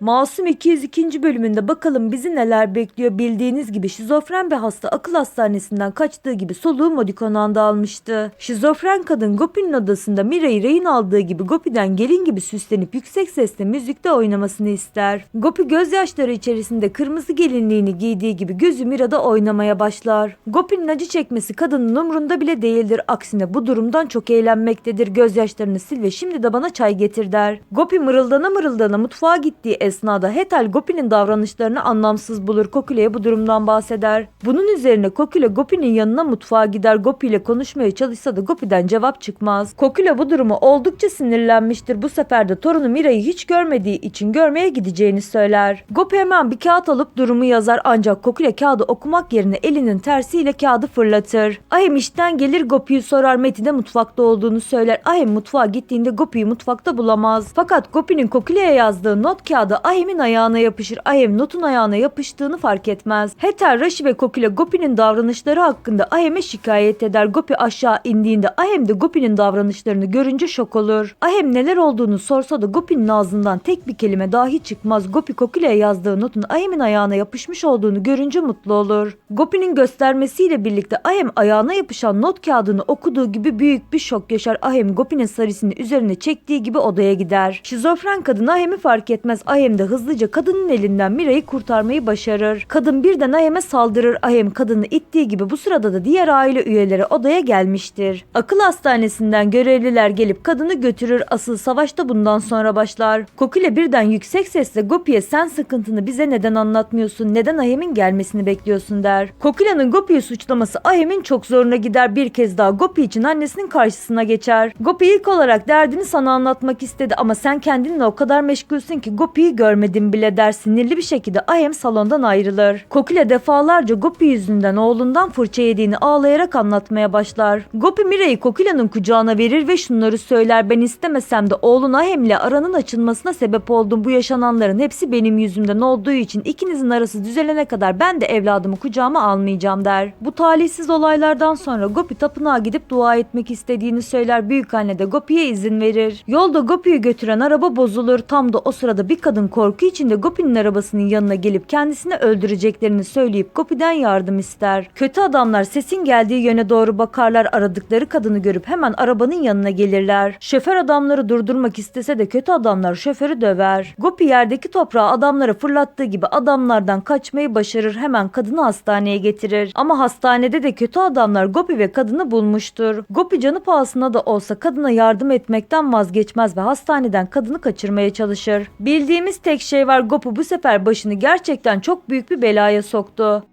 Masum 202. bölümünde bakalım bizi neler bekliyor bildiğiniz gibi şizofren bir hasta akıl hastanesinden kaçtığı gibi soluğu Modikonan'da almıştı. Şizofren kadın Gopi'nin odasında Mira'yı rehin aldığı gibi Gopi'den gelin gibi süslenip yüksek sesle müzikte oynamasını ister. Gopi gözyaşları içerisinde kırmızı gelinliğini giydiği gibi gözü Mira'da oynamaya başlar. Gopi'nin acı çekmesi kadının umrunda bile değildir. Aksine bu durumdan çok eğlenmektedir. Gözyaşlarını sil ve şimdi de bana çay getir der. Gopi mırıldana mırıldana mutfağa gittiği esnada Hetal Gopi'nin davranışlarını anlamsız bulur. Kokule'ye bu durumdan bahseder. Bunun üzerine Kokule Gopi'nin yanına mutfağa gider. Gopi ile konuşmaya çalışsa da Gopi'den cevap çıkmaz. Kokule bu durumu oldukça sinirlenmiştir. Bu sefer de torunu Mira'yı hiç görmediği için görmeye gideceğini söyler. Gopi hemen bir kağıt alıp durumu yazar ancak Kokule kağıdı okumak yerine elinin tersiyle kağıdı fırlatır. Ahem işten gelir Gopi'yi sorar Meti de mutfakta olduğunu söyler. Ahem mutfağa gittiğinde Gopi'yi mutfakta bulamaz. Fakat Gopi'nin Kokule'ye yazdığı not kağıdı Ahem'in ayağına yapışır. Ahem notun ayağına yapıştığını fark etmez. Heter, Rashi ve Kokule Gopi'nin davranışları hakkında Ahem'e şikayet eder. Gopi aşağı indiğinde Ahem de Gopi'nin davranışlarını görünce şok olur. Ahem neler olduğunu sorsa da Gopi'nin ağzından tek bir kelime dahi çıkmaz. Gopi Kokule'ye yazdığı notun Ahem'in ayağına yapışmış olduğunu görünce mutlu olur. Gopi'nin göstermesiyle birlikte Ahem ayağına yapışan not kağıdını okuduğu gibi büyük bir şok yaşar. Ahem Gopi'nin sarısını üzerine çektiği gibi odaya gider. Şizofren kadın Ahem'i fark etmez. Ahem de hızlıca kadının elinden Mira'yı kurtarmayı başarır. Kadın birden Ahem'e saldırır. Ahem kadını ittiği gibi bu sırada da diğer aile üyeleri odaya gelmiştir. Akıl hastanesinden görevliler gelip kadını götürür. Asıl savaş da bundan sonra başlar. Kokile birden yüksek sesle Gopi'ye sen sıkıntını bize neden anlatmıyorsun? Neden Ahem'in gelmesini bekliyorsun der. Kokile'nin Gopi'yi suçlaması Ahem'in çok zoruna gider. Bir kez daha Gopi için annesinin karşısına geçer. Gopi ilk olarak derdini sana anlatmak istedi ama sen kendinle o kadar meşgulsün ki Gopi'yi görmedin bile der. Sinirli bir şekilde Ahem salondan ayrılır. Kokile defalarca Gopi yüzünden oğlundan fırça yediğini ağlayarak anlatmaya başlar. Gopi Mira'yı Kokile'nin kucağına verir ve şunları söyler. Ben istemesem de oğlun Ahem'le aranın açılmasına sebep oldum. Bu yaşananların hepsi benim yüzümden olduğu için ikinizin arası düzelene kadar ben de evladımı kucağıma almayacağım der. Bu talihsiz olaylardan sonra Gopi tapınağa gidip dua etmek istediğini söyler. Büyükanne de Gopi'ye izin verir. Yolda Gopi'yi götüren araba bozulur. Tam da o sırada bir kadın korku içinde Gopi'nin arabasının yanına gelip kendisini öldüreceklerini söyleyip Gopi'den yardım ister. Kötü adamlar sesin geldiği yöne doğru bakarlar. Aradıkları kadını görüp hemen arabanın yanına gelirler. Şoför adamları durdurmak istese de kötü adamlar şoförü döver. Gopi yerdeki toprağı adamlara fırlattığı gibi adamlardan kaçmayı başarır. Hemen kadını hastaneye getirir. Ama hastanede de kötü adamlar Gopi ve kadını bulmuştur. Gopi canı pahasına da olsa kadına yardım etmekten vazgeçmez ve hastaneden kadını kaçırmaya çalışır. Bildiğimiz tek şey var Gopi bu sefer başını gerçekten çok büyük bir belaya soktu.